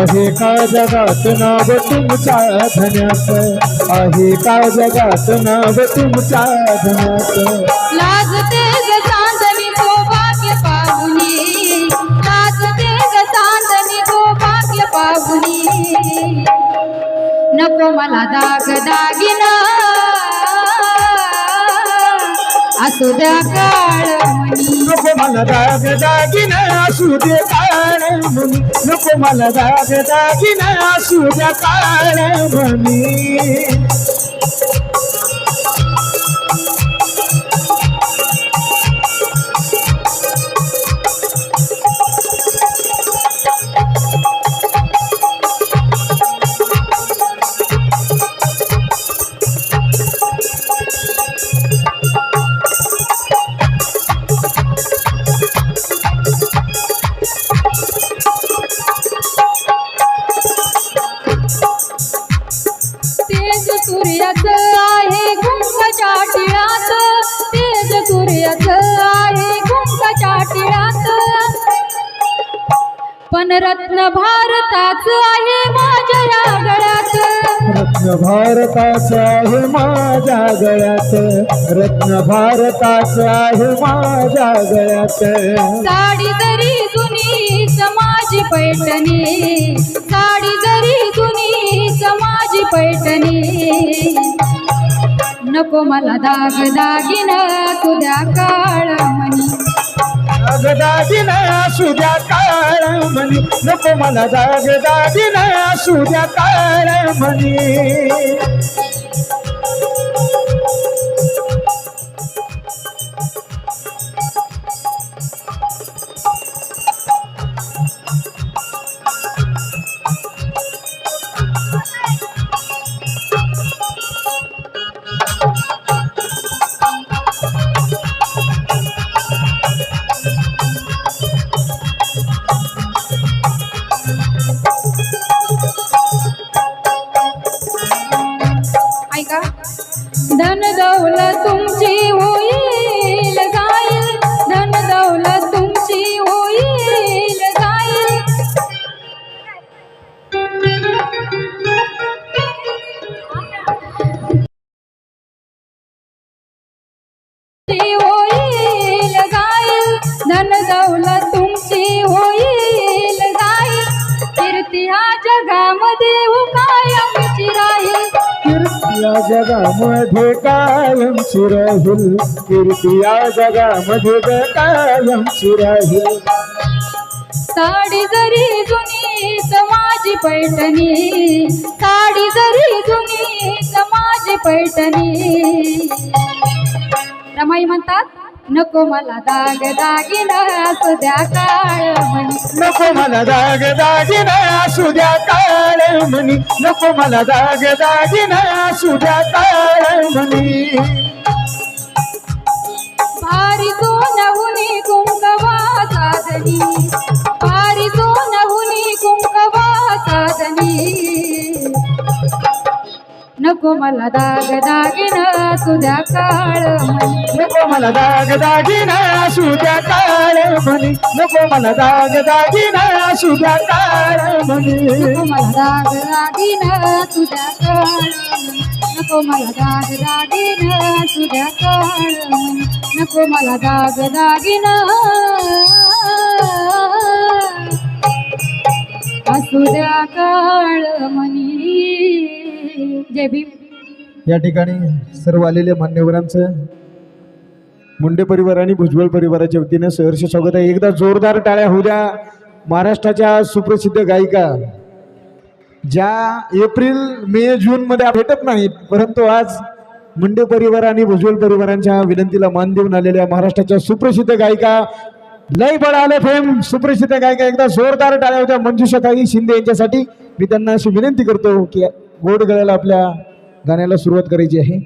आहे का जगात नाव तुमच्या धन्यात आहे का जगात नाव तुमच्या धन्यात लाजते ग चांदणी तो भाग्य पाहुनी. लाजते ग चांदणी तो भाग्य पाहुनी. नको मला दाग दागिना. असू द्या काळ नको मला दाग दागिन असू दे काळ म्हणी नको मला दाग दागिन असू द्या काळ म्हणी रत्न भारताचं आहे माझ्या गळ्यात. रत्न भारताचं आहे माझ्या गळ्यात. साडी जरी जुनी समाजी पैठणी साडी जरी जुनी समाजी पैठणी. नको मला दाग दागिन तुझ्या काळ म्हणी दागिना असू द्या काळ म्हणी. नको मला दाग दागिना असू द्या काळ म्हणी. जगामध्ये कायम राहील कीर्ती या जगामध्ये ग कायम राहील साडी जरी जुनी समाजी पैठणी साडी जरी जुनी समाजी पैठणी. रमाई म्हणतात नको मला दाग दागिना असू द्या काळ म्हणी. नको मला दाग दागिना असू द्या काळ म्हणी. नको मला दाग दागिना असू द्या काळ म्हणी. भारी सोनहुनी कुंकवा साधनी. भारी सोनहुनी कुंकवा साधनी. नको मला दाग दागिना तुझ्या काळ म्हणी. नको मला दाग दागिना असू द्या काळ म्हणी. नको मला दाग दागिना असू द्या काळ म्हणी. नको मला दाग दागिना तुझ्या काळ. नको मला दाग दागिना तुझ्या काळ. नको मला दाग दागिना असू द्या काळ म्हणी. जय भीम. या ठिकाणी सर्व आलेल्या मान्यवरांचं मुंडे परिवार आणि भुजबळ परिवाराच्या वतीनं सहर्ष स्वागत आहे. एकदा जोरदार टाळ्या होऊ द्या. महाराष्ट्राच्या सुप्रसिद्ध गायिका ज्या एप्रिल मे जून मध्ये भेटत नाहीत परंतु आज मुंडे परिवार आणि भुजबळ परिवारांच्या विनंतीला मान देऊन आलेल्या महाराष्ट्राच्या सुप्रसिद्ध गायिका लय बळाले फेम सुप्रसिद्ध गायिका एकदा जोरदार टाळ्या होत्या मंजुषाताई शिंदे यांच्यासाठी मी त्यांना अशी विनंती करतो की गोड गळ्याला आपल्या गाण्याला सुरुवात करायची आहे.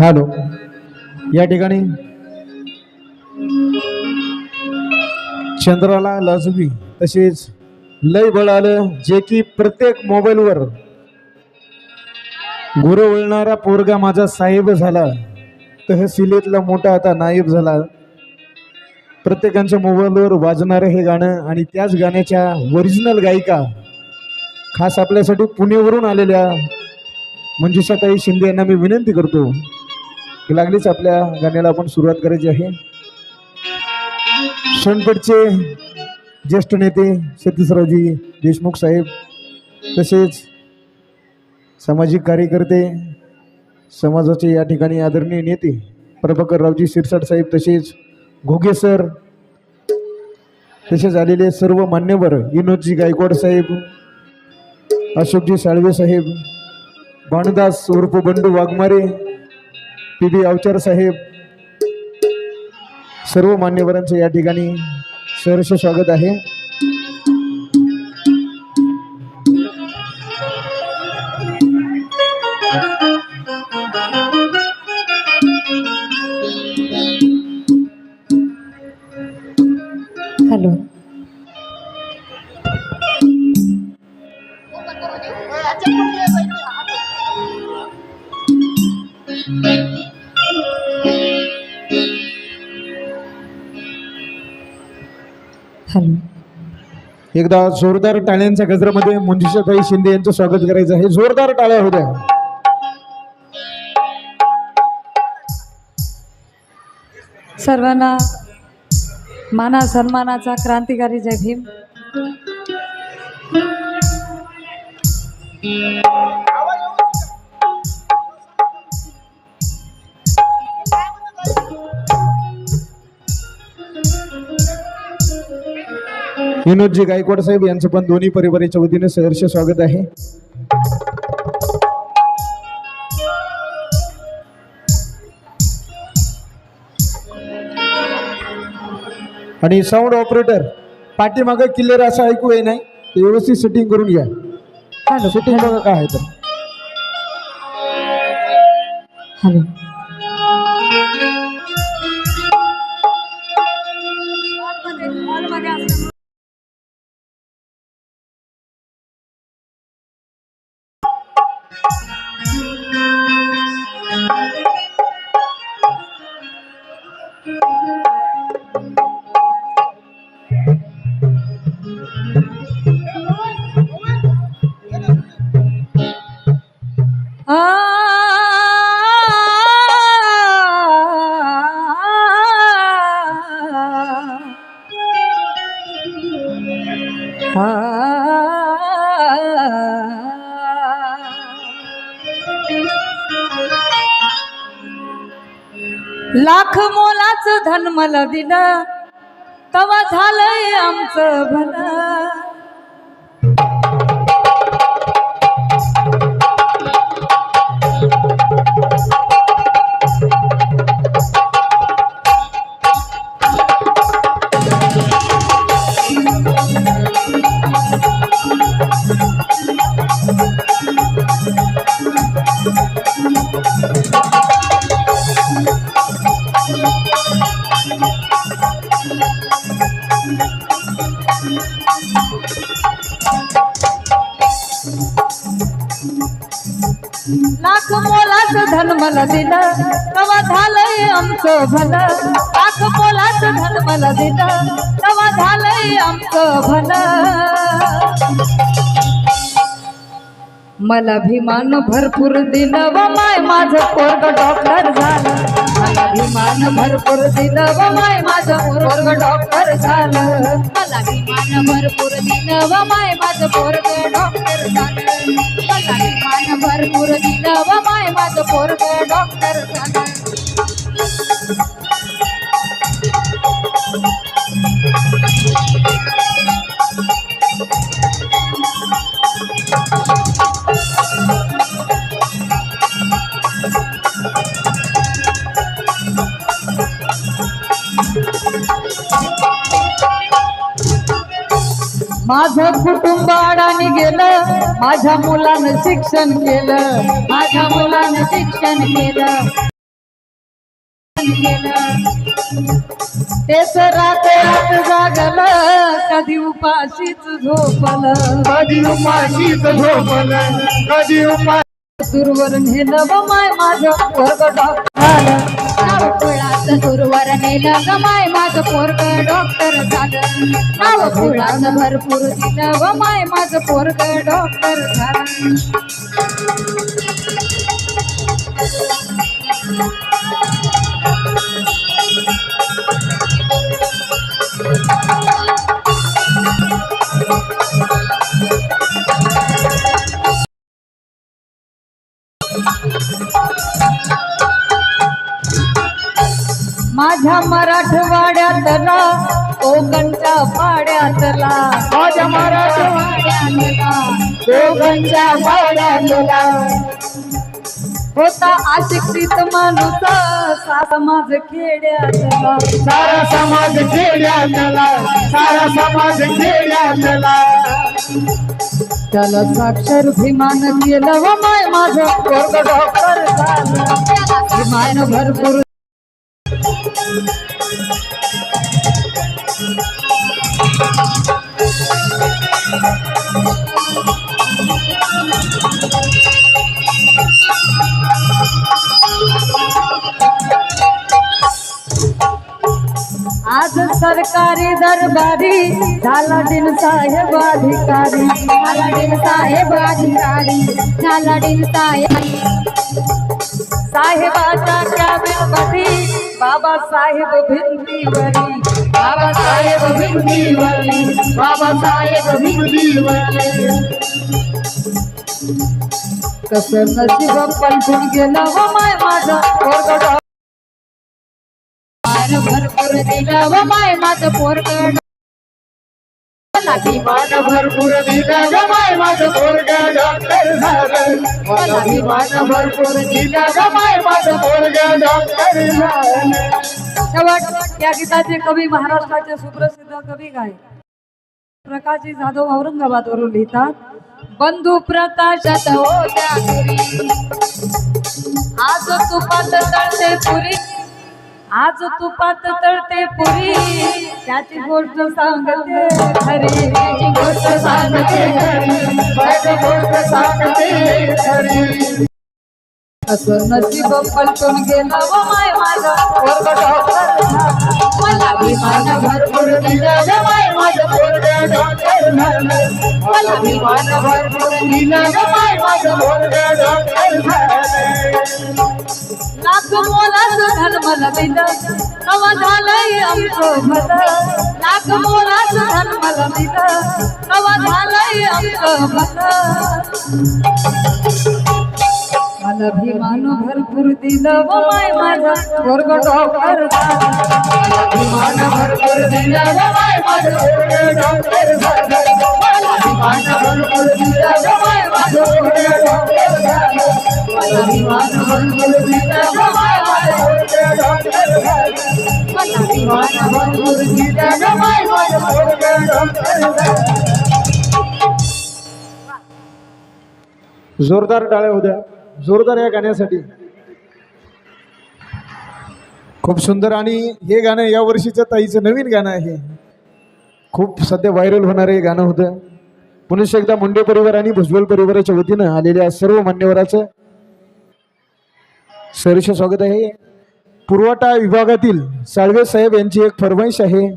हॅलो. या ठिकाणी चंद्राला लाजवी तसेच लय बळ आलं जे की प्रत्येक मोबाईलवर गुरु वळणारा पोरगा माझा साहेब झाला. तहसीलीतला मोठा आता नायब झाला. प्रत्येकांच्या मोबाईलवर वाजणारं हे गाणं आणि त्याच गाण्याच्या ओरिजिनल गायिका खास आपल्यासाठी पुणेवरून आलेल्या मंजुषाताई शिंदे यांना मी विनंती करतो. लागलीच आपल्या गाण्याला आपण सुरुवात करायची आहे. सोनपेठचे ज्येष्ठ नेते सतीशरावजी देशमुख साहेब तसेच सामाजिक कार्यकर्ते समाजाचे या ठिकाणी आदरणीय नेते प्रभाकररावजी शिरसाट साहेब तसेच घोगे सर तसेच आलेले सर्व मान्यवर विनोदजी गायकवाड साहेब अशोकजी साळवे साहेब भानुदास उर्फ बंडू वाघमारे पी बी अवचार साहेब सर्व मान्यवरांचं या ठिकाणी सहर्ष स्वागत आहे. हॅलो. हॅलो एकदा जोरदार टाळ्यांच्या गजरामध्ये मंजुषाताई शिंदे यांचं स्वागत करायचं आहे. जोरदार टाळ्या होत्या सर्वांना माना सन्मानाचा क्रांतिकारी जय भीम. विनोदजी गायकवाड साहेब यांचं पण दोन्ही परिवाराच्या वतीने सहर्ष स्वागत आहे. आणि साऊंड ऑपरेटर पाठीमागं क्लिअर असं ऐकू येई नाही ते व्यवस्थित सेटिंग करून घ्या. हॅलो. सेटिंग बघा काय आहे तर. हॅलो. लाख मोलाच धन मला दिलं तवा झालंय आमचं भलं. लाख मोलाच धन मला दिलं तवा झालंय आमचं भलं लाख मोलाच धन मला दिलं तवा झालंय आमचं भलं मला भिमान भरपूर दिलं व माय माझं पोरग डॉक्टर झालं. मला भिमान भरपूर दिलं व माय माझं पोरग डॉक्टर झालं. मला भिमान भरपूर दिलं व माय माझं पोरग डॉक्टर झालं. मला भिमान भरपूर दिलं व माय माझं पोरग डॉक्टर झालं. माझं कुटुंब अडाणी गेलं माझ्या मुलानं शिक्षण केलं माझ्या मुलानं शिक्षण केलं. जेवण केलं तेच रात रात जागलं कधी उपाशीच झोपल. कधी उपाशीच झोपल कधी उपाशी दूरवर हे नव माय माझं वर्ग डॉक्टर नाव फुलाचं दूरवर माय माझं पोरग डॉक्टर झालं. नाव फुलाचं भरपूर नव माय माझं पोरग डॉक्टर झालं. कोकणच्या पाड्यातला होता अशिक्षित माणूस सात माझ खेड्यातला. सारा समाज खेड्यातला सारा समाज खेड्यातला. त्याला साक्षर भीमान केलं व माय माझं पोरग डॉक्टर झालं. भीमान भरपूर आज सरकारी दरबारी झाला दिन साहेब अधिकारी। झालाडीन साहेब अधिकारी झालाडीन साहेब। साहेबाच्या कॅबिनमध्ये बाबासाहेब भिंतीवरी। बाबासाहेब भिंतीवरी बाबासाहेब कसं नशीब पलटून गेलं व माय माझं पोरग भरपूर दिलं व माय माझं पोरगड मान भरपूर दिलं ग माय माझं पोरग डॉक्टर झालं मला मान भरपूर दिलं ग माय माझं पोरग डॉक्टर झालं या गीताचे कवी महाराष्ट्राचे सुप्रसिद्ध कवी गाय प्रकाशजी जाधव औरंगाबादवरून लिहितात बंधू प्रकाशात होत्या घरी. आज तुपात तळते पुरी. आज तुपात तळते पुरी. त्याची गोष्ट सांगते खरी. त्याची गोष्ट सांगते खरी. गोष्ट सांगते खरी. असं नसीब पलटून गेलं व माय माझं पोरग डॉक्टर झालं. मला विमान भरपूर दिलं माय माझं डॉक्टर मला विमान भरपूर दिलं माय माझं डॉक्टर लाख मोलाचं झालंय आमचं भलं लाख मोलाचं झालंय आमचं भलं मला भीमान भरपूर दिलं व माय माझा. वर्ग डॉक्टर भरपूर दिलं ग माय माझं. डॉक्टर मला भरपूर दिलं ग माय माझं. डॉक्टर मला भरपूर दिलं माय माझं डॉक्टर मला भरपूर दिलं माय माझं डॉक्टर जोरदार टाळ्या होत्या. जोरदार या गाण्यासाठी. खूप सुंदर आणि हे गाणं या वर्षीचं ताईचं नवीन गाणं आहे. खूप सध्या व्हायरल होणारं हे गाणं होतं. पुनश्च एकदा मुंडे परिवार आणि भुजबळ परिवाराच्या वतीनं आलेल्या सर्व मान्यवराचं सहर्ष स्वागत आहे. पुरवठा विभागातील साळवे साहेब यांची एक फरमाईश आहे.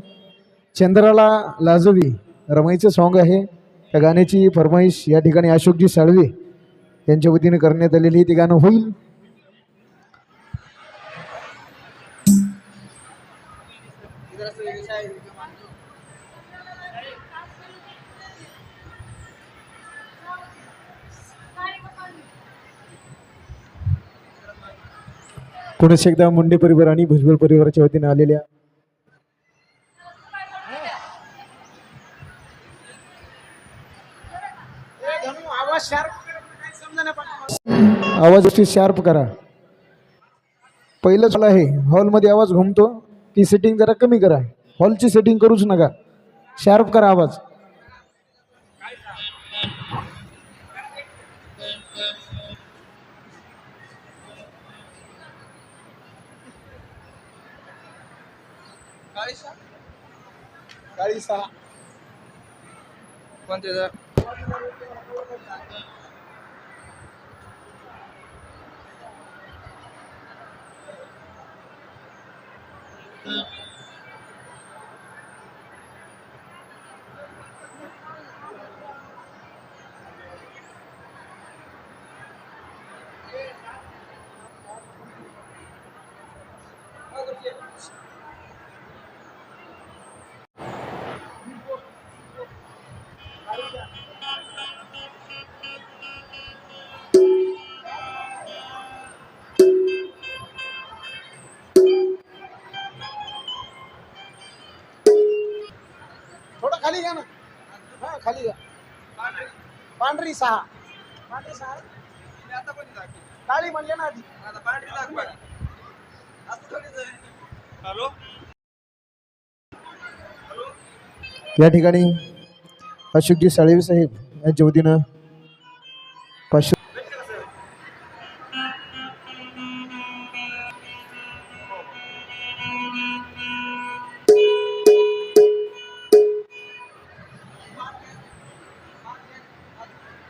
चंद्राला लाजवी रमाईचं सॉन्ग आहे. त्या गाण्याची फरमाईश या ठिकाणी अशोकजी साळवे यांच्या वतीने करण्यात आलेली ते गाणं होईल. पुन्हा एकदा मुंडे परिवार आणि भुजबळ परिवाराच्या वतीने आलेल्या आवाज आवाज शार्प करा. पहिलं आहे. हॉलमध्ये आवाज घुमतो. ती सेटिंग जरा कमी करा. हॉलची सेटिंग करूच नका. शार्प करा आवाज. पंचवीस सहा खाली घ्या ना. हा खाली घ्या. पांढरी सहा. पांढरी सहा? काळी म्हणले ना आधी. हॅलो? या ठिकाणी अशोकजी साळवे साहेब यांच्या वतीनं